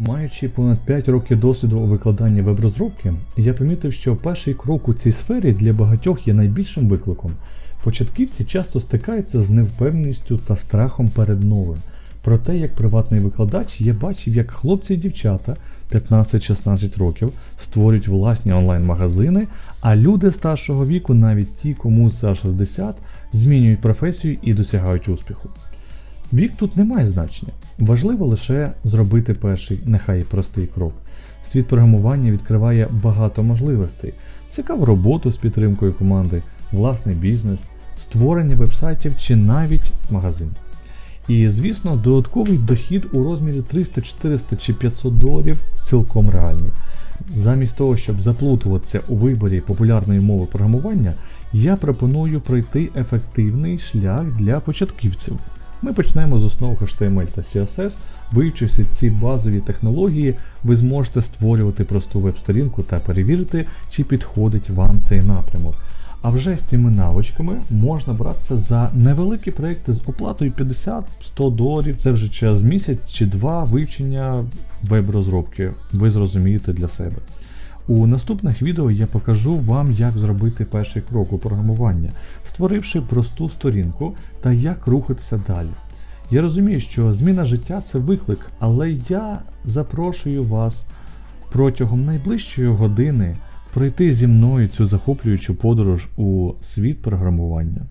Маючи понад 5 років досвіду у викладанні веб-розробки, я помітив, що перший крок у цій сфері для багатьох є найбільшим викликом. Початківці часто стикаються з невпевненістю та страхом перед новим. Проте, як приватний викладач, я бачив, як хлопці і дівчата 15-16 років створюють власні онлайн-магазини, а люди старшого віку, навіть ті, кому за 60, змінюють професію і досягають успіху. Вік тут не має значення. Важливо лише зробити перший, нехай і простий крок. Світ програмування відкриває багато можливостей: цікаву роботу з підтримкою команди, власний бізнес, створення вебсайтів чи навіть магазин. І, звісно, додатковий дохід у розмірі 300, 400 чи 500 доларів цілком реальний. Замість того, щоб заплутуватися у виборі популярної мови програмування, я пропоную пройти ефективний шлях для початківців. Ми почнемо з основ HTML та CSS. Вивчивши ці базові технології, ви зможете створювати просту веб-сторінку та перевірити, чи підходить вам цей напрямок. А вже з цими навичками можна братися за невеликі проекти з оплатою 50-100 доларів. Це вже через місяць чи два вивчення веб-розробки. Ви зрозумієте для себе. У наступних відео я покажу вам, як зробити перший крок у програмування, створивши просту сторінку та як рухатися далі. Я розумію, що зміна життя це виклик, але я запрошую вас протягом найближчої години пройти зі мною цю захоплюючу подорож у світ програмування.